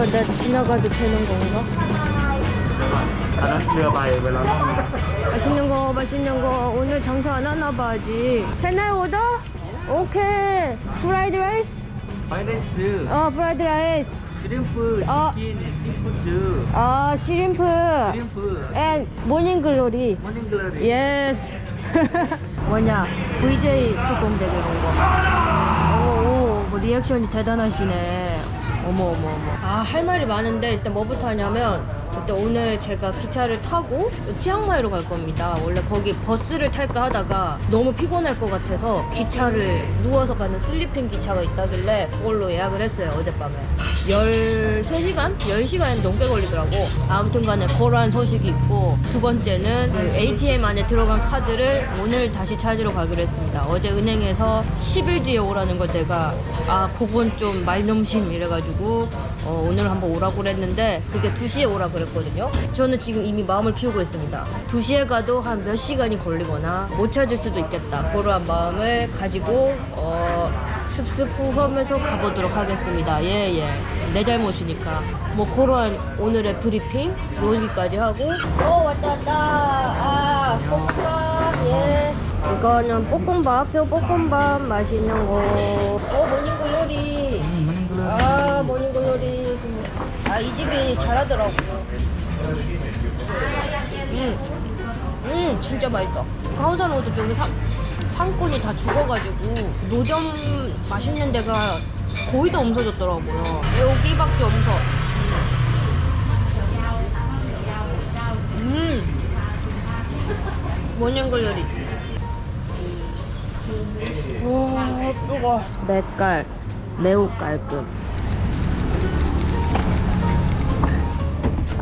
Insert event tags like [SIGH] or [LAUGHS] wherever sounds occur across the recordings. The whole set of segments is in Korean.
뭐야 나 지나가도 되는 건가? 맛있는 거 맛있는 거 오늘 장사 안 하나 봐야지. Can I order? 오케이. 프라이드 라이스? 파이레스, 어 프라이드 라이스. 시림프, 어. 치킨, 시푸드, 아 어, 시림프. 트림프, And 모닝 글로리. 모닝글러리. Yes. [LAUGHS] 뭐냐 VJ 조금 되게 그런 거. 오오 뭐 리액션이 대단하시네. 어머 어머 어머. 아 할 말이 많은데 일단 뭐부터 하냐면 일단 오늘 제가 기차를 타고 치앙마이로 갈 겁니다. 원래 거기 버스를 탈까 하다가 너무 피곤할 것 같아서 기차를 누워서 가는 슬리핑 기차가 있다길래 그걸로 예약을 했어요 어젯밤에. 13시간? 10시간 넘게 걸리더라고. 아무튼 간에 그러한 소식이 있고 두 번째는 그 ATM 안에 들어간 카드를 오늘 다시 찾으러 가기로 했습니다. 어제 은행에서 10일 뒤에 오라는 걸 내가 아 그건 좀 말넘심 이래가지고 어, 오늘 한번 오라고 그랬는데 그게 2시에 오라 그랬거든요. 저는 지금 이미 마음을 키우고 있습니다. 2시에 가도 한 몇 시간이 걸리거나 못 찾을 수도 있겠다. 그러한 마음을 가지고 어, 습습후하면서 가보도록 하겠습니다. 예 예. 내 잘못이니까. 뭐 그러한 오늘의 브리핑 여기까지 하고. 어 왔다 왔다. 아 볶음밥. 예. 이거는 볶음밥 새우 볶음밥 맛있는 거어 모닝 이 집이 잘하더라고. 음, 음 진짜 맛있다. 가오산호도 저기 사, 상권이 다 죽어가지고 노점 맛있는 데가 거의 다 없어졌더라고요. 여기밖에 없어. 음. 모닝글로리? 와 뜨거 맥깔 매우 깔끔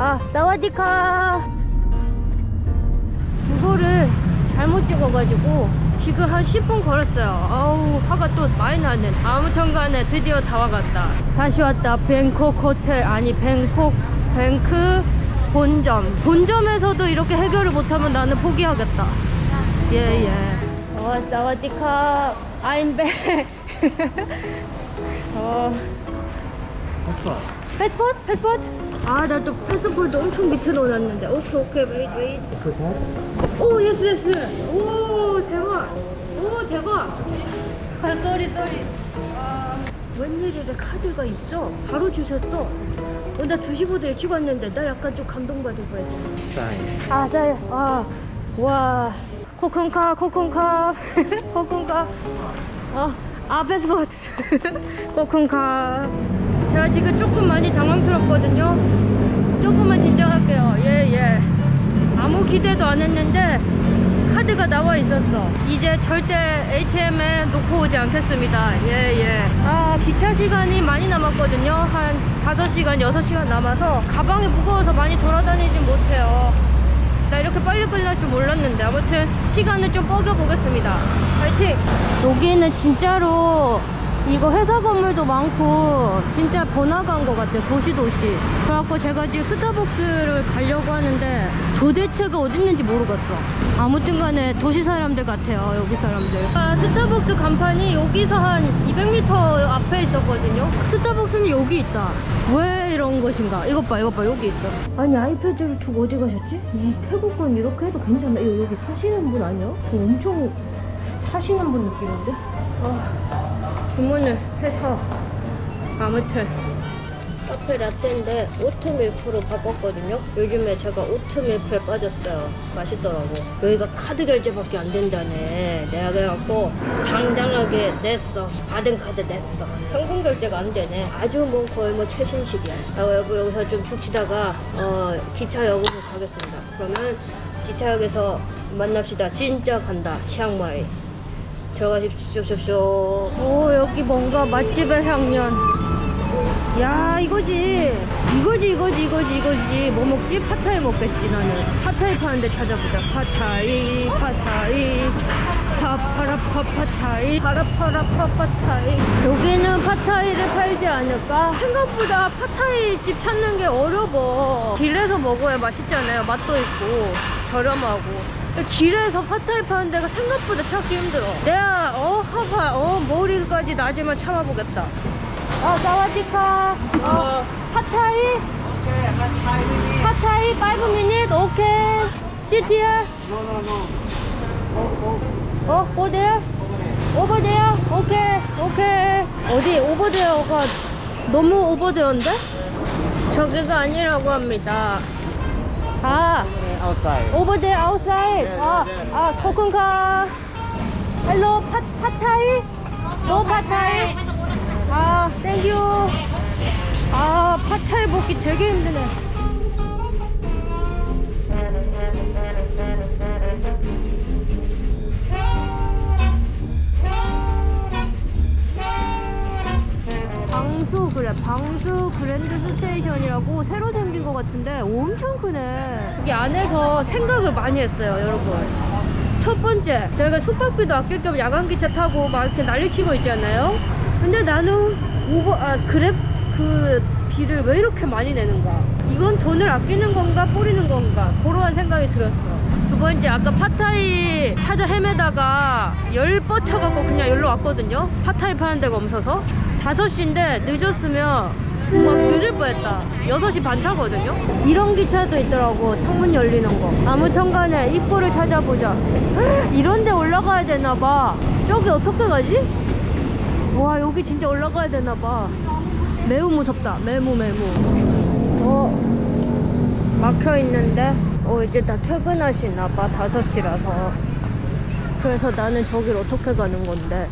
아 사와디카. 주소를 잘못 찍어가지고 지금 한 10분 걸었어요. 아우 화가 또 많이 나네. 아무튼 간에 드디어 다 와갔다. 다시 왔다. 뱅콕 호텔 아니 뱅콕 뱅크 본점. 본점에서도 이렇게 해결을 못하면 나는 포기하겠다. 예예. 어 사와디카. I'm back. [LAUGHS] 어. 패스포트? 패스포트? 아, 나 또 패스폴도 엄청 밑에 넣어놨는데. 오케이, 오케이, 웨이트, 웨이트. 오, 예스, 예스. 오, 대박. 오, 대박. 아, 또리, 또리. 아, 웬일이래 카드가 있어. 바로 주셨어. 어, 나 2시 보드에 찍었는데 나 약간 좀 감동받을 뻔했잖아. 사인. 아, 아, 와. 코쿤카, 코쿤카, [LAUGHS] 코쿤카. 어, 아, 패스포트. [LAUGHS] 코쿤카. 제가 지금 조금 많이 당황스럽거든요. 조금만 진정할게요. 예, 예. 아무 기대도 안 했는데, 카드가 나와 있었어. 이제 절대 ATM에 놓고 오지 않겠습니다. 예, 예. 아, 기차 시간이 많이 남았거든요. 한 5시간, 6시간 남아서 가방이 무거워서 많이 돌아다니진 못해요. 나 이렇게 빨리 끝날 줄 몰랐는데 아무튼 시간을 좀 뻐겨보겠습니다 파이팅! 여기는 진짜로 이거 회사 건물도 많고 진짜 번화가인 것 같아요 도시 도시 그래갖고 제가 지금 스타벅스를 가려고 하는데 도대체가 어딨는지 모르겠어 아무튼 간에 도시 사람들 같아요 여기 사람들 아, 스타벅스 간판이 여기서 한 200m 앞에 있었거든요 스타벅스는 여기 있다 왜 이런 것인가 이것 봐 이것 봐 여기 있어 아니 아이패드를 두고 어디 가셨지? 이 태국은 이렇게 해도 괜찮나? 이거 여기 사시는 분 아니야? 엄청 사시는 분 느낌인데? 아, 주문을 해서 아무튼 카페 라떼인데 오트밀크로 바꿨거든요. 요즘에 제가 오트밀크에 빠졌어요. 맛있더라고. 여기가 카드 결제밖에 안 된다네. 내가 그래갖고 당당하게 냈어. 받은 카드 냈어. 현금 결제가 안 되네. 아주 뭐 거의 뭐 최신식이야. 아, 여보 여기서 좀 죽치다가 어, 기차역으로 가겠습니다. 그러면 기차역에서 만납시다. 진짜 간다. 치앙마이 들어가십시오. 오 여기 뭔가 맛집의 향연. 야 이거지. 이거지 이거지 이거지 이거지. 뭐 먹지? 팟타이 먹겠지 나는. 팟타이 파는데 찾아보자. 팟타이 팟타이 파파라파 팟타이 파라파라파 팟타이. 여기는 팟타이를 팔지 않을까? 생각보다 팟타이 집 찾는 게 어려워. 길에서 먹어야 맛있잖아요. 맛도 있고 저렴하고. 길에서 팟타이 파는 데가 생각보다 찾기 힘들어. 내가 어 하바 어 머리까지 나지만 참아보겠다. 아 사와디카. 어 팟타이? 팟타이 5 minutes? 오케이. Sit here. No, no. 어, there? 오케이, 오케이. 어디, there가 너무 there인데? 저기가 아니라고 합니다. 아, Outside. over there, outside. 아, 아, 코쿤카. 헬로, 팟, 팟타이? 노 팟타이? 아, 땡큐. 아, 팟타이 먹기 되게 힘드네. 방수 그래 방수 그랜드 스테이션이라고 새로 생긴 것 같은데 엄청 크네. 여기 안에서 생각을 많이 했어요 여러분. 첫 번째 저희가 숙박비도 아낄 겸 야간기차 타고 막 이렇게 난리치고 있잖아요? 근데 나는 우버 아 그랩 그 비를 왜 이렇게 많이 내는가? 이건 돈을 아끼는 건가 뿌리는 건가? 그러한 생각이 들었어. 두 번째 아까 파타이 찾아 헤매다가 열 뻗쳐갖고 그냥 여기로 왔거든요. 파타이 파는 데가 없어서 5시인데 늦었으면 막 늦을 뻔했다. 6시 반 차거든요? 이런 기차도 있더라고 창문 열리는 거. 아무튼 간에 입구를 찾아보자. 이런 데 올라가야 되나 봐. 저기 어떻게 가지? 와 여기 진짜 올라가야 되나 봐. 매우 무섭다. 매무 매무. 어 막혀 있는데? 어 이제 다 퇴근하시나 봐. 5시라서. 그래서 나는 저길 어떻게 가는 건데?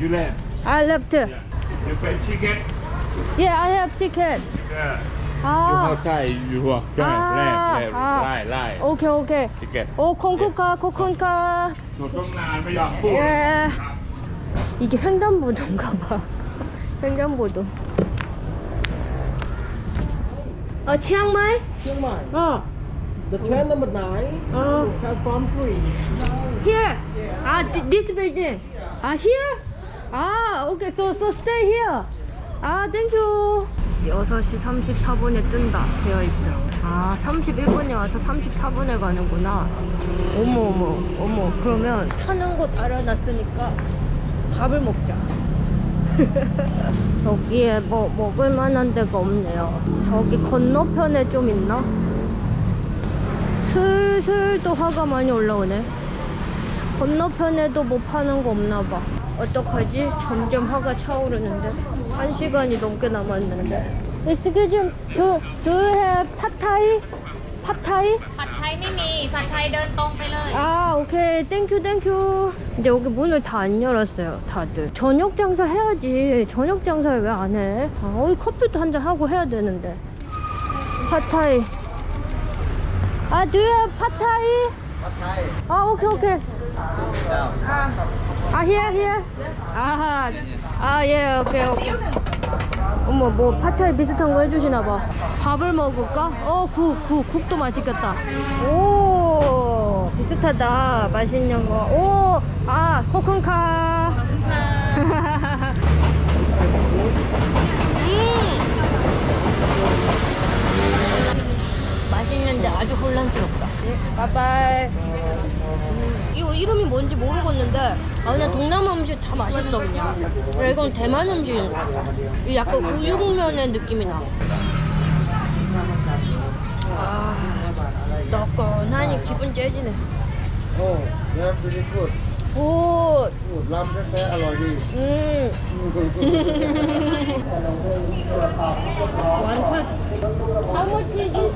You left. I left. Yeah. You pay ticket? Yeah, I have ticket. Yeah. 아. You outside, you outside. 아, left, left, 아. right, right. 오케이, 오케이. Ticket. 오, 콩쿠카, 코콘카. 노동란, 왜 약보? 예. 이게 횡단보도인가 봐. 횡단보도. 어, 치앙마이? Chiang Mai. 어. The train number nine. Uh. Platform three. Here. Yeah. Ah, th- this building. Ah, here? 아 오케이 so so stay here. 아 땡큐 6시 34분에 뜬다. 되어 있어. 아 31분에 와서 34분에 가는구나. 어머 어머 어머. 그러면 타는 곳 알아놨으니까 밥을 먹자. [LAUGHS] 여기에 뭐 먹을 만한 데가 없네요. 저기 건너편에 좀 있나? 슬슬 또 화가 많이 올라오네. 건너편에도 뭐 파는 거 없나 봐. 어떡하지? 점점 화가 차오르는데. 한 시간이 넘게 남았는데. Excuse me, do, do you have 팟타이? 팟타이? ผัดไทยไม่มี ผัดไทยเดินตรงไปเลย 아, 오케이. 땡큐, 땡큐. 근데 여기 문을 다 안 열었어요, 다들. 저녁 장사 해야지. 저녁 장사를 왜 안 해? 아, 어이 커피도 한 잔 하고 해야 되는데. 팟타이. 아, do you have 팟타이? 아, 오케이, 오케이. 아, here, here. 아하. 아, 예, 오케이, 오케이. 어머, 뭐, 파타이 비슷한 거 해주시나 봐. 밥을 먹을까? 어, 국, 국, 국도 맛있겠다. 오, 비슷하다. 맛있는 거. 오, 아, 코쿤카. 음. 맛있는데 아주 혼란스럽다. 바이바이. 음, 이거 이름이 뭔지 모르겠는데 아 그냥 동남아 음식 다 맛있어 그냥 야, 이건 대만 음식인 것 같아 이 약간 우육면의 느낌이 나 아, 뜨끈하니 기분 째지네. 굿. 음. [LAUGHS] 완판 How much is it?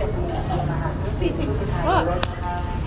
40 아,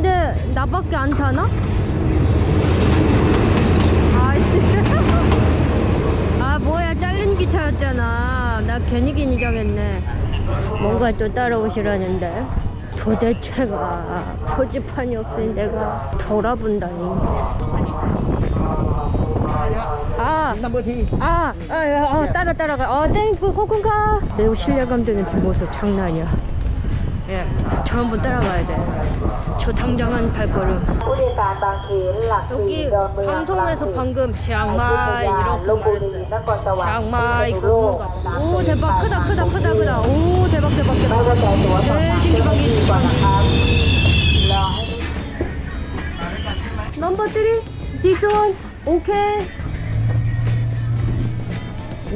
근데 나밖에 안 타나? 아이씨. [LAUGHS] 아 뭐야 잘린 기차였잖아. 나 괜히 긴장했네. 뭔가 또 따라오시라는데. 도대체가 표지판이 없으니 내가 돌아본다니. 아. 아, 아, 아, 어, 따라 따라가. 어, 땡크 코쿤가. 매우 신뢰감 드는 뒷모습 장난 아니야. 예, 저 한번 따라가야 돼. 저 당장한 발걸음. 여기 방송에서 방금 치앙마이 이렇게 말했어요. 치앙마이 그거 거. 오 대박 크다 크다 크다 크다. 오 대박 대박 대박. 네 신기방이 신기방이. 넘버 3 this 오케이.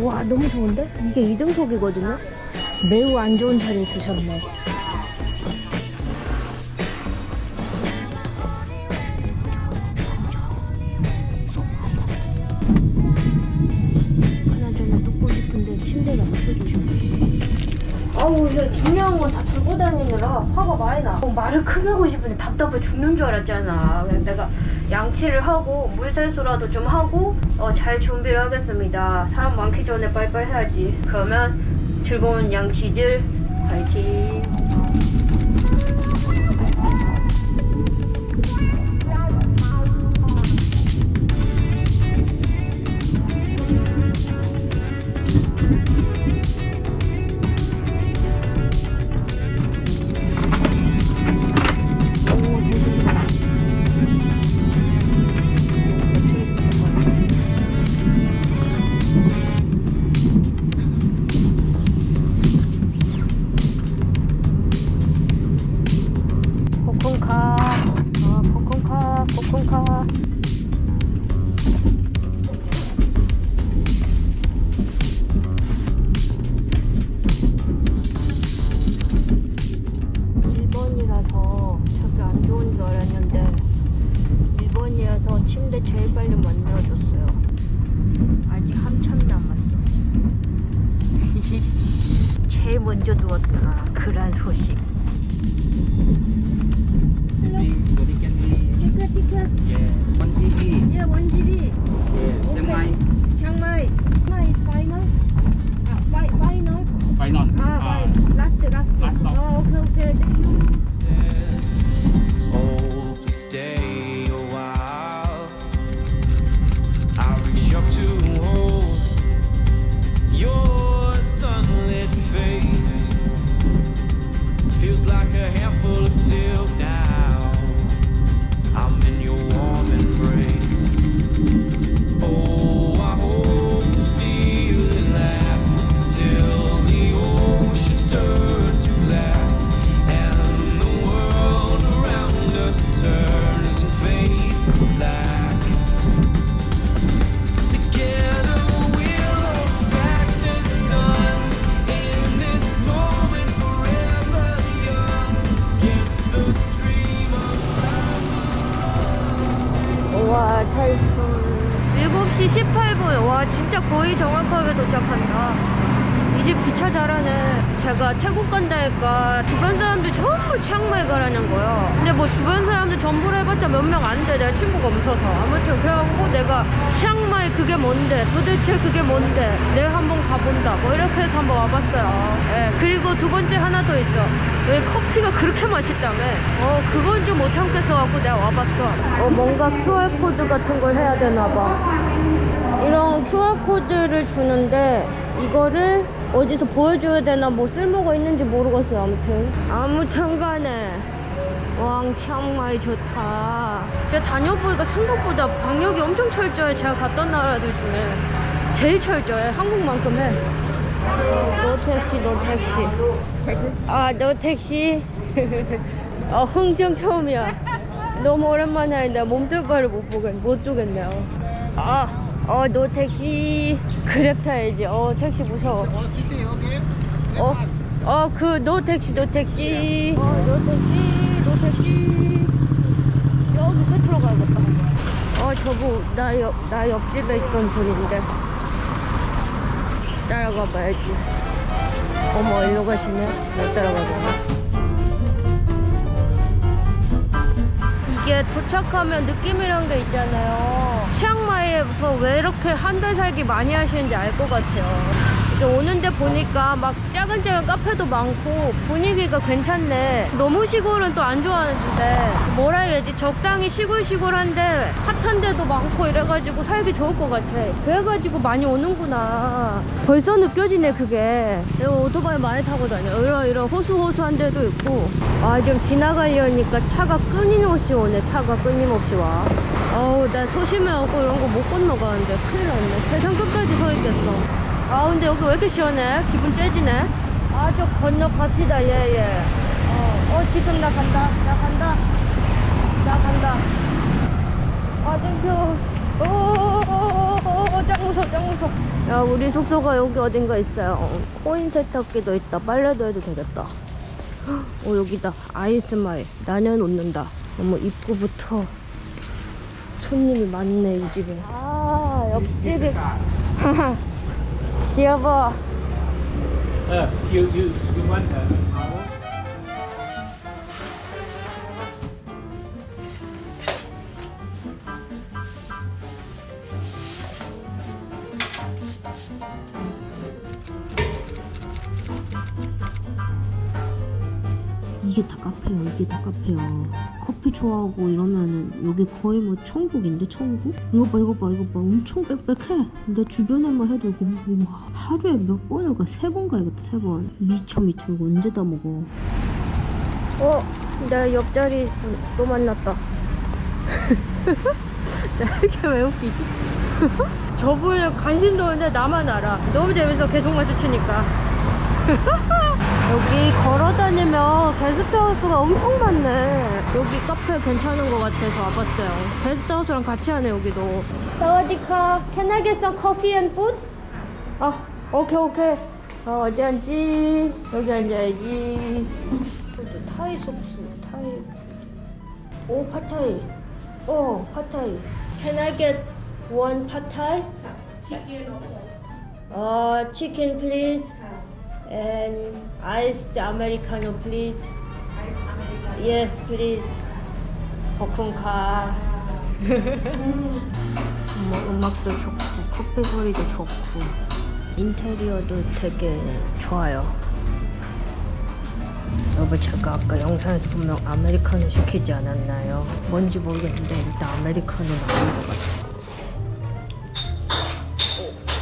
와 너무 좋은데? 이게 2등석이거든요? 매우 안 좋은 자리에 주셨네. 화가 많이 나. 어, 말을 크게 하고 싶은데 답답해 죽는 줄 알았잖아. 내가 양치를 하고 물세수라도 좀 하고 어, 잘 준비를 하겠습니다. 사람 많기 전에 빨리빨리 해야지. 그러면 즐거운 양치질 파이팅. 해봤자 몇 명 안 돼. 내가 친구가 없어서. 아무튼 그래갖고 내가 치앙마이 그게 뭔데? 도대체 그게 뭔데? 내가 한번 가본다. 뭐 이렇게 해서 한번 와봤어요. 예 그리고 두 번째 하나 더 있어. 여기 커피가 그렇게 맛있다며? 어 그건 좀 못 참겠어 갖고 내가 와봤어. 어 뭔가 QR코드 같은 걸 해야 되나 봐. 이런 QR코드를 주는데 이거를 어디서 보여줘야 되나 뭐 쓸모가 있는지 모르겠어요 아무튼. 아무튼 간에 왕 치앙마이 좋다. 제가 다녀보니까 생각보다 방역이 엄청 철저해. 제가 갔던 나라들 중에 제일 철저해. 한국만큼 해 노 택시 노 택시. 아 노 택시? [LAUGHS] 어 흥정 처음이야. 너무 오랜만에 하는데 몸둘 바를 못 보겠 못 두겠네요. 아, 어, 노 택시. 그랩 타야지. 어, 택시 무서워. 어, 어, 그, 노 택시, 노 택시. 어, 노 택시, 노 택시. 저기 끝으로 가야겠다. 어, 저거, 나 옆, 나 옆집에 있던 분인데. 따라가 봐야지. 어머, 일로 가시네. 못 따라가겠네. 이게 도착하면 느낌이란 게 있잖아요. 치앙마이에서 왜 이렇게 한 달 살기 많이 하시는지 알 것 같아요. 이제 오는데 보니까 막 작은 작은 카페도 많고 분위기가 괜찮네. 너무 시골은 또 안 좋아하는데 뭐라 해야지 적당히 시골시골한데 핫한 데도 많고 이래가지고 살기 좋을 것 같아. 그래가지고 많이 오는구나. 벌써 느껴지네 그게. 여기 오토바이 많이 타고 다녀. 이런 이런 호수호수한 데도 있고. 아 지금 지나가려니까 차가 끊임없이 오네. 차가 끊임없이 와. 어우 나 소심해갖고 이런 거 못 건너가는데 큰일 났네. 세상 끝까지 서 있겠어. 아 근데 여기 왜 이렇게 시원해? 기분 째지네. 아 저 건너 갑시다 예예. 어, 어 지금 나 간다. 나 간다. 나 간다. 아 땡큐. 오오오오오 짱 무서워 짱 무서워. 야 우리 숙소가 여기 어딘가 있어요. 어, 코인 세탁기도 있다. 빨래도 해도 되겠다. 오 여기다 아이스마일 나는 웃는다. 어머 입구부터 손님이 많네 이 집에. 아 옆집 [LAUGHS] 이. 여보. Uh, you you you want a hour? 카페야 이게 다 카페야 커피 좋아하고 이러면은 여기 거의 뭐 천국인데 천국? 이거 봐 이거 봐 이거 봐 엄청 빽빽해 내 주변에만 해도 이거 뭐 하루에 몇 번을 가? 세 번 가야겠다 세번 미쳐 미쳐 이거 언제 다 먹어 어, 내 옆자리 또 만났다. [LAUGHS] 나 이렇게 왜 웃기지? [LAUGHS] 저분은 관심도 없는데 나만 알아. 너무 재밌어, 계속 마주치니까. [LAUGHS] 여기 걸어 다니면 게스트하우스가 엄청 많네. 여기 카페 괜찮은 것 같아서 와봤어요. 게스트하우스랑 같이 하네, 여기도. 사와디카, can I get some coffee and food? 아, 오케이, 오케이. 어, 어디 앉지? 여기 앉아야지. 타이 소스, 타이. 오, 팟타이. 어, 팟타이. Can I get one 팟타이? 치킨. 어, 치킨 please. And iced americano please. Yes, please. 볶음카. 뭐 음악도 좋고 커피 소리도 좋고 인테리어도 되게 좋아요. 여러분 제가 아까 영상에서 분명 아메리카노 시키지 않았나요? 뭔지 모르겠는데 일단 아메리카노는 아닌 것 같아요.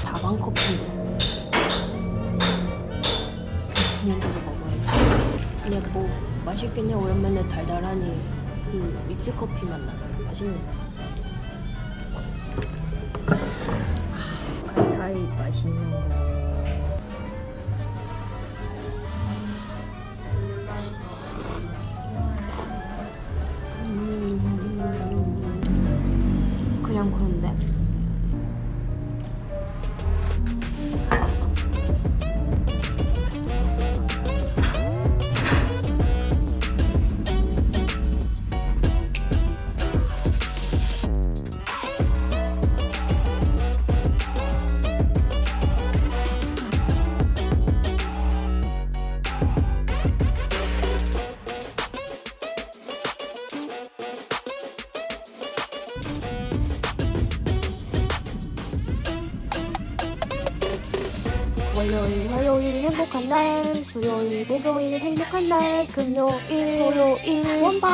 다방 커피. 뭐 맛있긴 해. 오랜만에 달달하니 그 믹스 커피 맛 나요. 맛있네. 아, 카타이 맛있는 거. 한 날, 금요일, 토요일 원방.